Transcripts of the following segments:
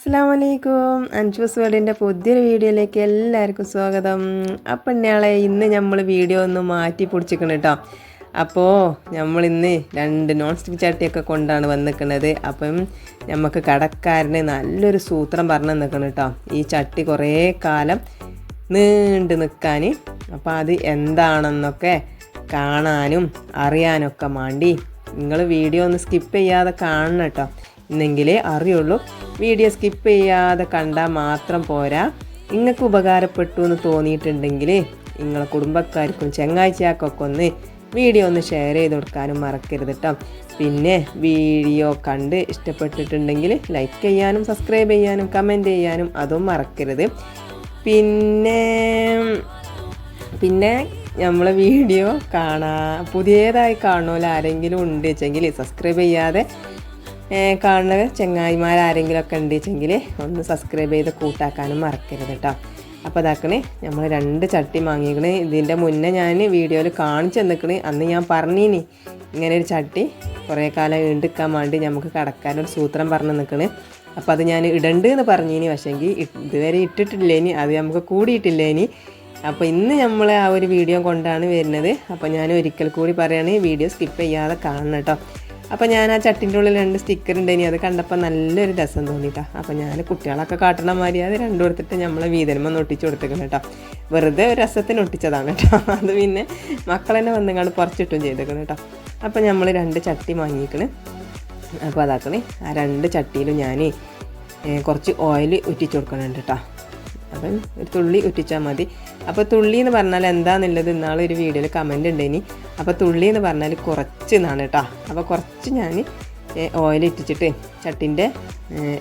അസ്സാമലൈക്കും അൻഷൂസ് വേൾഡിന്റെ പുതിയൊരു വീഡിയോയിലേക്ക് എല്ലാവർക്കും സ്വാഗതം. അപ്പം ഇന്നയാളെ ഇന്ന് നമ്മൾ വീഡിയോ ഒന്ന് മാറ്റി പിടിച്ചിരിക്കണം കേട്ടോ അപ്പോൾ നമ്മൾ ഇന്ന് രണ്ട് നോൺ സ്റ്റിക്ക് ചട്ടിയൊക്കെ കൊണ്ടാണ് വന്നിരിക്കുന്നത് അപ്പം നമുക്ക് കടക്കാരന് നല്ലൊരു സൂത്രം പറഞ്ഞു നിൽക്കണം കേട്ടോ ഈ ചട്ടി കുറേ കാലം നീണ്ടു നിൽക്കാൻ. അപ്പോൾ അത് എന്താണെന്നൊക്കെ കാണാനും അറിയാനൊക്കെ വേണ്ടി നിങ്ങൾ വീഡിയോ ഒന്ന് സ്കിപ്പ് ചെയ്യാതെ കാണണം കേട്ടോ എന്നെങ്കിലേ അറിയുള്ളൂ. വീഡിയോ സ്കിപ്പ് ചെയ്യാതെ കണ്ടാൽ മാത്രം പോരാ. നിങ്ങൾക്ക് ഉപകാരപ്പെട്ടു എന്ന് തോന്നിയിട്ടുണ്ടെങ്കിൽ നിങ്ങളെ കുടുംബക്കാർക്കും ചങ്ങാഴ്ചയാക്കൊക്കെ ഒന്ന് വീഡിയോ ഒന്ന് ഷെയർ ചെയ്ത് കൊടുക്കാനും മറക്കരുത് കേട്ടോ പിന്നെ വീഡിയോ കണ്ട് ഇഷ്ടപ്പെട്ടിട്ടുണ്ടെങ്കിൽ ലൈക്ക് ചെയ്യാനും സബ്സ്ക്രൈബ് ചെയ്യാനും കമന്റ് ചെയ്യാനും അതും മറക്കരുത്. പിന്നെ പിന്നെ നമ്മളെ വീഡിയോ കാണാ പുതിയതായി കാണുമല്ലോ ആരെങ്കിലും ഉണ്ട് വെച്ചെങ്കിൽ സബ്സ്ക്രൈബ് ചെയ്യാതെ കാണുന്ന ചെങ്ങായിമാരാരെങ്കിലും ഒക്കെ ഉണ്ട് വെച്ചെങ്കിൽ ഒന്ന് സബ്സ്ക്രൈബ് ചെയ്ത് കൂട്ടാക്കാനും മറക്കരുത് കേട്ടോ അപ്പോൾ അതാക്കണേ നമ്മൾ രണ്ട് ചട്ടി വാങ്ങിക്കണേ ഇതിന്റെ മുന്നേ ഞാൻ വീഡിയോയിൽ കാണിച്ചു തന്നിക്കണ്. അന്ന് ഞാൻ പറഞ്ഞീനി ഇങ്ങനെ ഒരു ചട്ടി കുറേ കാലം ഈണ്ടിക്കാൻ വേണ്ടി നമുക്ക് കടക്കാനൊരു സൂത്രം പറഞ്ഞു നിൽക്കണ് അപ്പോൾ അത് ഞാൻ ഇടണ്ട് എന്ന് പറഞ്ഞിനി പക്ഷേങ്കിൽ ഇതുവരെ ഇട്ടിട്ടില്ലേനി. അത് നമുക്ക് കൂടിയിട്ടില്ലേനി. അപ്പോൾ ഇന്ന് നമ്മൾ ആ ഒരു വീഡിയോ കൊണ്ടാണ് വരുന്നത്. അപ്പോൾ ഞാൻ ഒരിക്കൽ കൂടി പറയുകയാണെങ്കിൽ വീഡിയോ സ്കിപ്പ് ചെയ്യാതെ കാണണം കേട്ടോ അപ്പോൾ ഞാൻ ആ ചട്ടിന്റെ ഉള്ളിൽ രണ്ട് സ്റ്റിക്കർ ഉണ്ട് ഇനി അത് കണ്ടപ്പോൾ നല്ലൊരു രസം തോന്നിട്ടോ. അപ്പോൾ ഞാൻ കുട്ടികളൊക്കെ കാട്ടണ മാതിരി അത് രണ്ടും എടുത്തിട്ട് നമ്മളെ വീതനമ്മ ഒട്ടിച്ച് കൊടുത്തേക്കണം കേട്ടോ. വെറുതെ ഒരു രസത്തിന് ഒട്ടിച്ചതാണ് കേട്ടോ. അത് പിന്നെ മക്കളെന്നെ വന്നങ്ങാണ്ട് പറിച്ചിട്ടും ചെയ്തേക്കണം കേട്ടോ. അപ്പോൾ നമ്മൾ രണ്ട് ചട്ടി വാങ്ങിക്കണ് അപ്പോൾ അതാക്കണേ ആ രണ്ട് ചട്ടിയിലും ഞാൻ കുറച്ച് ഓയിൽ ഒറ്റിച്ചു കൊടുക്കണുണ്ട് കേട്ടോ. അപ്പം ഒരു തുള്ളി ഉറ്റിച്ചാൽ മതി. അപ്പോൾ തുള്ളി എന്ന് പറഞ്ഞാൽ എന്താണെന്നുള്ളത് ഇന്നാളെ ഒരു വീഡിയോയിൽ കമന്റ് ഉണ്ട് ഇനി അപ്പോൾ തുള്ളി എന്ന് പറഞ്ഞാൽ കുറച്ച് എന്നാണ് കേട്ടോ. അപ്പോൾ കുറച്ച് ഞാൻ ഓയിൽ ഇട്ടിച്ചിട്ട് ചട്ടിന്റെ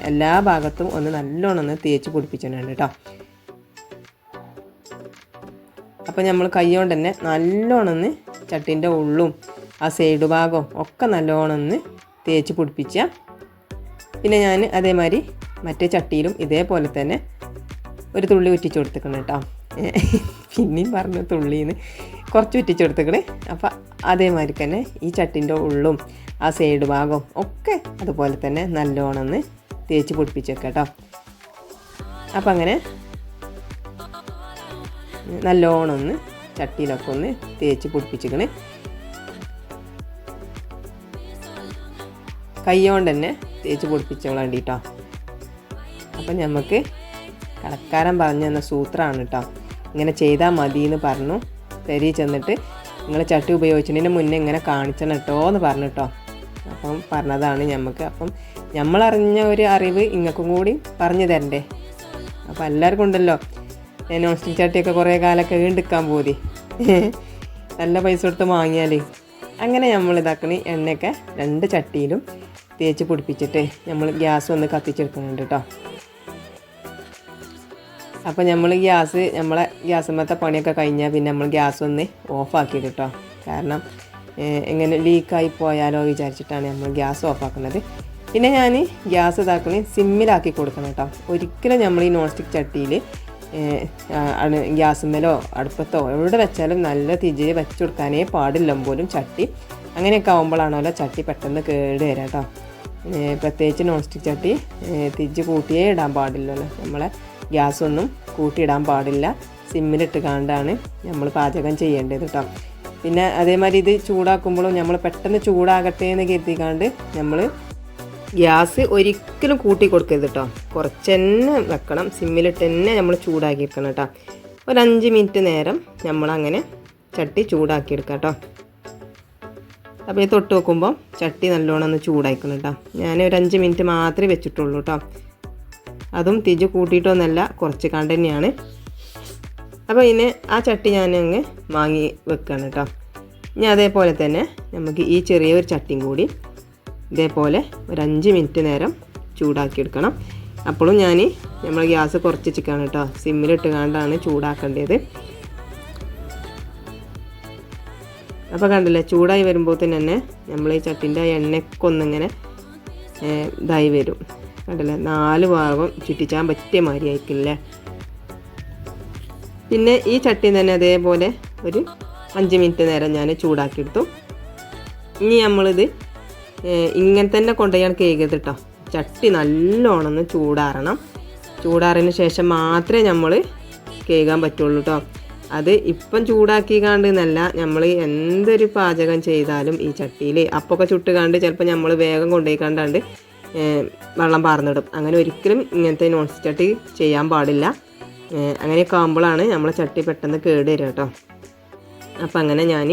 എല്ലാ ഭാഗത്തും ഒന്ന് നല്ലോണം ഒന്ന് തേച്ച് പിടിപ്പിച്ചിട്ടുണ്ട് കേട്ടോ. അപ്പോൾ നമ്മൾ കൈ കൊണ്ട് തന്നെ നല്ലോണം ഒന്ന് ചട്ടിന്റെ ഉള്ളും ആ സൈഡ് ഭാഗവും ഒക്കെ നല്ലോണം ഒന്ന് തേച്ച് പിടിപ്പിച്ച. പിന്നെ ഞാൻ അതേമാതിരി മറ്റേ ചട്ടിയിലും ഇതേപോലെ തന്നെ ഒരു തുള്ളി ഉറ്റിച്ച് കൊടുത്തേക്കണം കേട്ടോ. പിന്നെയും പറഞ്ഞു തുള്ളിന്ന് കുറച്ച് ഉറ്റിച്ച് കൊടുത്തേക്കണേ. അപ്പം അതേമാതിരി തന്നെ ഈ ചട്ടിന്റെ ഉള്ളും ആ സൈഡ് ഭാഗവും ഒക്കെ അതുപോലെ തന്നെ നല്ലോണം ഒന്ന് തേച്ച് പിടിപ്പിച്ചേക്കാം കേട്ടോ. അപ്പം അങ്ങനെ നല്ലോണം ഒന്ന് ചട്ടിയിലൊക്കെ ഒന്ന് തേച്ച് പൊടിപ്പിച്ചേക്കണ്. കൈ കൊണ്ട് തന്നെ തേച്ച് പൊടിപ്പിച്ചോളാം കേട്ടോ അപ്പം നമുക്ക് കടക്കാരൻ പറഞ്ഞു തന്ന സൂത്രമാണ് കേട്ടോ ഇങ്ങനെ ചെയ്താൽ മതി എന്ന് പറഞ്ഞു. തരി ചെന്നിട്ട് നിങ്ങൾ ചട്ടി ഉപയോഗിച്ചതിന് മുന്നേ ഇങ്ങനെ കാണിച്ചണം കേട്ടോ എന്ന് പറഞ്ഞു കേട്ടോ അപ്പം പറഞ്ഞതാണ് ഞമ്മക്ക്. അപ്പം നമ്മളറിഞ്ഞ ഒരു അറിവ് ഇങ്ങൾക്കും കൂടി പറഞ്ഞു തരണ്ടേ. അപ്പം എല്ലാവർക്കും ഉണ്ടല്ലോ. നോൺ സ്റ്റിക്ക് ചട്ടിയൊക്കെ കുറേ കാലമൊക്കെ വീണ്ടെടുക്കാൻ പോതി നല്ല പൈസ കൊടുത്ത് വാങ്ങിയാൽ അങ്ങനെ നമ്മൾ ഇതാക്കണ എണ്ണയൊക്കെ രണ്ട് ചട്ടിയിലും തേച്ച് പിടിപ്പിച്ചിട്ട് നമ്മൾ ഗ്യാസ് ഒന്ന് കത്തിച്ചെടുക്കുന്നുണ്ട് കേട്ടോ അപ്പോൾ നമ്മൾ ഗ്യാസ് നമ്മളെ ഗ്യാസുമ്മത്തെ പണിയൊക്കെ കഴിഞ്ഞാൽ പിന്നെ നമ്മൾ ഗ്യാസ് ഒന്ന് ഓഫാക്കി കേട്ടോ. കാരണം എങ്ങനെ ലീക്കായി പോയാലോ വിചാരിച്ചിട്ടാണ് നമ്മൾ ഗ്യാസ് ഓഫാക്കുന്നത്. പിന്നെ ഞാൻ ഗ്യാസ് ഇതാക്കണേ സിമ്മിലാക്കി കൊടുക്കണം കേട്ടോ. ഒരിക്കലും നമ്മൾ ഈ നോൺ സ്റ്റിക്ക് ചട്ടിയിൽ ഗ്യാസുമ്മലോ അടുപ്പത്തോ എവിടെ വെച്ചാലും നല്ല തിജി വെച്ച് കൊടുക്കാനേ പാടില്ല പോലും ചട്ടി. അങ്ങനെയൊക്കെ ആകുമ്പോഴാണല്ലോ ചട്ടി പെട്ടെന്ന് കേട് വരാം കേട്ടോ. പ്രത്യേകിച്ച് നോൺ സ്റ്റിക്ക് ചട്ടി തിജ് കൂട്ടിയേ ഇടാൻ പാടില്ലല്ലോ നമ്മളെ. ഗ്യാസൊന്നും കൂട്ടിയിടാൻ പാടില്ല. സിമ്മിലിട്ട് കാണ്ടാണ് നമ്മൾ പാചകം ചെയ്യേണ്ടത് കേട്ടോ പിന്നെ അതേമാതിരി ഇത് ചൂടാക്കുമ്പോഴും നമ്മൾ പെട്ടെന്ന് ചൂടാകട്ടെ എന്ന് കരുതിക്കാണ്ട് നമ്മൾ ഗ്യാസ് ഒരിക്കലും കൂട്ടി കൊടുക്കരുത് കേട്ടോ കുറച്ച് തന്നെ വെക്കണം. സിമ്മിലിട്ട് തന്നെ നമ്മൾ ചൂടാക്കി എടുക്കണം കേട്ടോ ഒരു അഞ്ച് മിനിറ്റ് നേരം നമ്മളങ്ങനെ ചട്ടി ചൂടാക്കി എടുക്കാം കേട്ടോ അപ്പോൾ ഇത് തൊട്ട് വെക്കുമ്പോൾ ചട്ടി നല്ലോണം ഒന്ന് ചൂടായിക്കണം കേട്ടോ ഞാൻ ഒരു അഞ്ച് മിനിറ്റ് മാത്രമേ വെച്ചിട്ടുള്ളൂ കേട്ടോ അതും തിജ് കൂട്ടിയിട്ടൊന്നല്ല കുറച്ച് കണ്ട് തന്നെയാണ്. അപ്പോൾ ഇതിന് ആ ചട്ടി ഞാൻ അങ്ങ് വാങ്ങി വെക്കുകയാണ് കേട്ടോ ഇനി അതേപോലെ തന്നെ നമുക്ക് ഈ ചെറിയൊരു ചട്ടിയും കൂടി ഇതേപോലെ ഒരു അഞ്ച് മിനിറ്റ് നേരം ചൂടാക്കി എടുക്കണം അപ്പോഴും ഞാൻ നമ്മൾ ഗ്യാസ് കുറച്ച് ചിക്കാണ് കേട്ടോ സിമ്മിലിട്ട് കണ്ടാണ് ചൂടാക്കേണ്ടത്. അപ്പോൾ കണ്ടില്ലേ ചൂടായി വരുമ്പോൾ തന്നെ നമ്മൾ ഈ ചട്ടിന്റെ എണ്ണക്കൊന്നിങ്ങനെ ഇതായി വരും. കണ്ടില്ലേ? നാല് ഭാഗം ചുറ്റിച്ചാൻ പറ്റിയ മാതിരി ആയിരിക്കില്ലേ പിന്നെ ഈ ചട്ടി തന്നെ അതേപോലെ ഒരു അഞ്ച് മിനിറ്റ് നേരം ഞാൻ ചൂടാക്കിയെടുത്തു. ഇനി നമ്മളിത് ഇങ്ങനെ തന്നെ കൊണ്ടുപോയാണ് കേൾക്കരുത് കേട്ടോ ചട്ടി നല്ലോണം ചൂടാറണം. ചൂടാറിന് ശേഷം മാത്രമേ നമ്മൾ കേൾക്കാൻ പറ്റുള്ളൂ കേട്ടോ അത് ഇപ്പം ചൂടാക്കിക്കാണ്ട് എന്നല്ല നമ്മൾ എന്തൊരു പാചകം ചെയ്താലും ഈ ചട്ടിയിൽ അപ്പൊക്കെ ചുട്ടുകാണ്ട് ചിലപ്പോൾ നമ്മൾ വേഗം കൊണ്ടുപോയി കണ്ടാണ്ട് വെള്ളം പാർന്നിടും. അങ്ങനെ ഒരിക്കലും ഇങ്ങനത്തെ നോൺ സ്റ്റിക്ക് ചെയ്യാൻ പാടില്ല. അങ്ങനെയൊക്കെ ആകുമ്പോഴാണ് നമ്മളെ ചട്ടി പെട്ടെന്ന് കേട് വരിക കേട്ടോ അപ്പം അങ്ങനെ ഞാൻ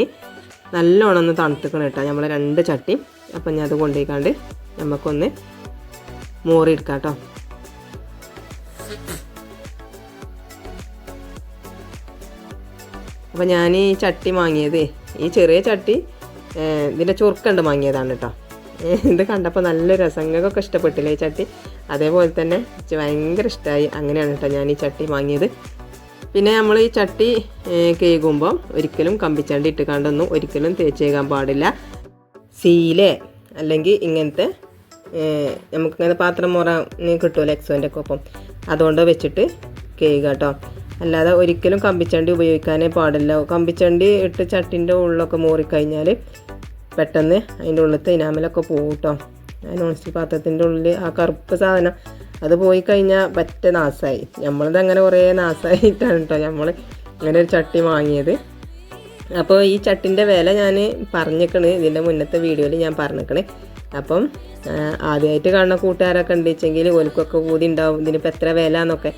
നല്ലോണം ഒന്ന് തണുത്തിക്കണം കേട്ടോ നമ്മളെ രണ്ട് ചട്ടി. അപ്പം ഞാൻ അത് കൊണ്ടുപോയിക്കാണ്ട് നമുക്കൊന്ന് മോറിയെടുക്കാം കേട്ടോ അപ്പം ഞാൻ ഈ ചട്ടി വാങ്ങിയത് ഈ ചെറിയ ചട്ടി ഇതിന്റെ ചുറുക്കണ്ട് വാങ്ങിയതാണ് കേട്ടോ ഇത് കണ്ടപ്പോൾ നല്ല രസങ്ങൾക്കൊക്കെ ഇഷ്ടപ്പെട്ടില്ലേ ചട്ടി? അതേപോലെ തന്നെ ഭയങ്കര ഇഷ്ടമായി അങ്ങനെയാണ് കേട്ടോ ഞാൻ ഈ ചട്ടി വാങ്ങിയത്. പിന്നെ നമ്മൾ ഈ ചട്ടി കേൾക്കുമ്പോൾ ഒരിക്കലും കമ്പിച്ചണ്ടി ഇട്ടുകാണ്ടൊന്നും ഒരിക്കലും തേച്ചേക്കാൻ പാടില്ല. സീലെ അല്ലെങ്കിൽ ഇങ്ങനത്തെ നമുക്കിങ്ങനെ പാത്രം മുറ കിട്ടുമല്ലോ എക്സോന്റെ ഒക്കെ ഒപ്പം. അതുകൊണ്ട് വെച്ചിട്ട് കേൾക്കുക കേട്ടോ അല്ലാതെ ഒരിക്കലും കമ്പിച്ചണ്ടി ഉപയോഗിക്കാനേ പാടില്ല. കമ്പിച്ചണ്ടി ഇട്ട് ചട്ടിന്റെ ഉള്ളിലൊക്കെ മോറിക്കഴിഞ്ഞാൽ പെട്ടെന്ന് അതിന്റെ ഉള്ളിലത്തെ ഇനാമലൊക്കെ പോകും കേട്ടോ നോൺ സ്റ്റിക്ക് പാത്രത്തിന്റെ ഉള്ളിൽ ആ കറുപ്പ് സാധനം. അത് പോയി കഴിഞ്ഞാൽ പറ്റ നാശമായി നമ്മളത് അങ്ങനെ കുറേ നാശമായിട്ടാണ് കേട്ടോ നമ്മൾ ഇങ്ങനെ ഒരു ചട്ടി വാങ്ങിയത്. അപ്പോൾ ഈ ചട്ടിന്റെ വില ഞാൻ പറഞ്ഞിക്കണ്. ഇതിന്റെ മുന്നത്തെ വീഡിയോയിൽ ഞാൻ പറഞ്ഞിക്കണ്. അപ്പം ആദ്യമായിട്ട് കാണുന്ന കൂട്ടുകാരൊക്കെ ഉണ്ട് വെച്ചെങ്കിൽ ഓൽക്കൊക്കെ കൂടി ഉണ്ടാവും. ഇതിനിപ്പോൾ എത്ര വില എന്നൊക്കെ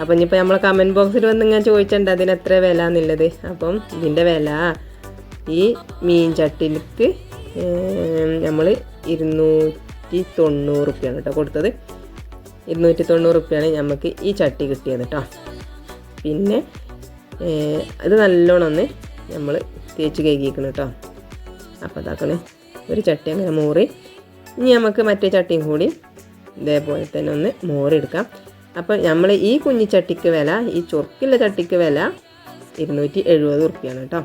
അപ്പം ഇനിയിപ്പോൾ നമ്മളെ കമന്റ് ബോക്സിൽ വന്ന് ഇങ്ങനെ ചോദിച്ചിട്ടുണ്ട് അതിന് എത്ര വില എന്നുള്ളത് അപ്പം ഇതിന്റെ വില ഈ മീൻ ചട്ടിക്ക് നമ്മൾ ഇരുന്നൂറ്റി തൊണ്ണൂറ് റുപ്യാണ് കേട്ടോ കൊടുത്തത്. ഇരുന്നൂറ്റി തൊണ്ണൂറ് റുപ്യാണ് നമുക്ക് ഈ ചട്ടി കിട്ടിയത് കേട്ടോ പിന്നെ അത് നല്ലോണം ഒന്ന് നമ്മൾ തേച്ച് കഴുകിയിരിക്കണം കേട്ടോ അപ്പോൾ അതാക്കണേ ഒരു ചട്ടി അങ്ങനെ മോറി. ഇനി നമുക്ക് മറ്റേ ചട്ടിയും കൂടി ഇതേപോലെ തന്നെ ഒന്ന് മോറിയെടുക്കാം. അപ്പോൾ നമ്മൾ ഈ കുഞ്ഞി ചട്ടിക്ക് വില ഈ ചൊറുക്കുള്ള ചട്ടിക്ക് വില ഇരുന്നൂറ്റി എഴുപത് ഉറുപ്പ്യാണ് കേട്ടോ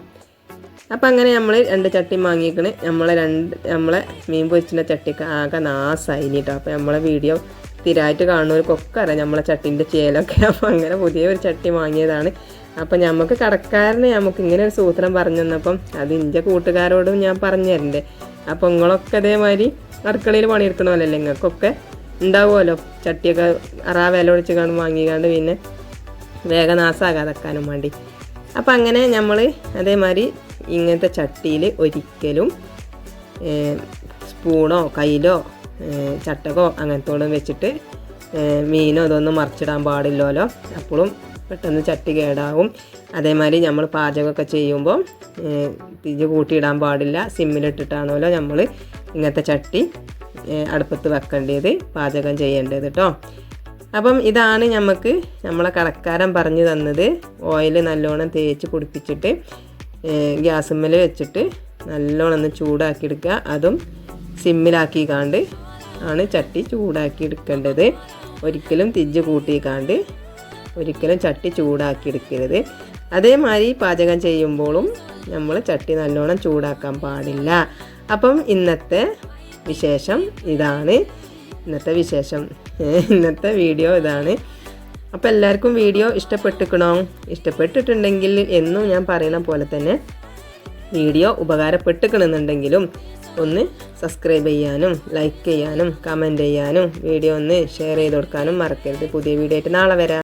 അപ്പം അങ്ങനെ നമ്മൾ രണ്ട് ചട്ടി വാങ്ങിക്കണ് നമ്മളെ രണ്ട് നമ്മളെ മീൻ പൊരിച്ചിന്റെ ചട്ടിക്ക് ആകെ നാസായി കേട്ടോ അപ്പോൾ നമ്മളെ വീഡിയോ സ്ഥിരമായിട്ട് കാണുന്നവർക്കൊക്കെ അറിയാം നമ്മളെ ചട്ടിന്റെ ചേലൊക്കെ. അപ്പോൾ അങ്ങനെ പുതിയ ഒരു ചട്ടി വാങ്ങിയതാണ് അപ്പം നമുക്ക് കടക്കാരനെ നമുക്ക് ഇങ്ങനെ ഒരു സൂത്രം പറഞ്ഞു തന്നപ്പം അത് ഇന്റെ കൂട്ടുകാരോടും ഞാൻ പറഞ്ഞു തരണ്ടേ. അപ്പോൾ നിങ്ങളൊക്കെ അതേമാതിരി അടുക്കളയിൽ പണിയെടുക്കണമല്ലോ നിങ്ങൾക്കൊക്കെ ഉണ്ടാവുമല്ലോ? ചട്ടിയൊക്കെ അറാ വില ഒഴിച്ച് കാണും വാങ്ങിക്കാണ്ട് പിന്നെ വേഗം നാസാകാതെക്കാനും വേണ്ടി. അപ്പം അങ്ങനെ നമ്മൾ അതേമാതിരി ഇങ്ങനത്തെ ചട്ടിയിൽ ഒരിക്കലും സ്പൂണോ കയ്യിലോ ചട്ടകോ അങ്ങനത്തോളം വെച്ചിട്ട് മീനോ ഇതൊന്നും മറിച്ചിടാൻ പാടില്ലല്ലോ. അപ്പോഴും പെട്ടെന്ന് ചട്ടി കേടാവും. അതേമാതിരി നമ്മൾ പാചകമൊക്കെ ചെയ്യുമ്പോൾ തിരിച്ച് കൂട്ടിയിടാൻ പാടില്ല. സിമ്മിലിട്ടിട്ടാണല്ലോ നമ്മൾ ഇങ്ങനത്തെ ചട്ടി അടുപ്പത്ത് വെക്കേണ്ടത് പാചകം ചെയ്യേണ്ടത് കേട്ടോ അപ്പം ഇതാണ് നമുക്ക് നമ്മളെ കടക്കാരൻ പറഞ്ഞു തന്നത്. ഓയിൽ നല്ലോണം തേച്ച് പിടിപ്പിച്ചിട്ട് ഗ്യാസുമ്മൽ വെച്ചിട്ട് നല്ലോണം ഒന്ന് ചൂടാക്കി എടുക്കുക അതും സിമ്മിലാക്കി കാണ്ട് ആണ് ചട്ടി ചൂടാക്കി എടുക്കേണ്ടത് ഒരിക്കലും തിരിച്ച് കൂട്ടിക്കാണ്ട് ഒരിക്കലും ചട്ടി ചൂടാക്കി എടുക്കരുത് അതേമാതിരി പാചകം ചെയ്യുമ്പോഴും നമ്മൾ ചട്ടി നല്ലോണം ചൂടാക്കാൻ പാടില്ല. അപ്പം ഇന്നത്തെ വിശേഷം ഇതാണ്. ഇന്നത്തെ വിശേഷം ഇന്നത്തെ വീഡിയോ ഇതാണ്. അപ്പോൾ എല്ലാവർക്കും വീഡിയോ ഇഷ്ടപ്പെട്ടിക്കണോ ഇഷ്ടപ്പെട്ടിട്ടുണ്ടെങ്കിൽ എന്നും ഞാൻ പറയുന്ന പോലെ തന്നെ വീഡിയോ ഉപകാരപ്പെട്ടിക്കണമെന്നുണ്ടെങ്കിലും ഒന്ന് സബ്സ്ക്രൈബ് ചെയ്യാനും ലൈക്ക് ചെയ്യാനും കമന്റ് ചെയ്യാനും വീഡിയോ ഒന്ന് ഷെയർ ചെയ്ത് കൊടുക്കാനും മറക്കരുത്. പുതിയ വീഡിയോ ആയിട്ട് നാളെ വരാം.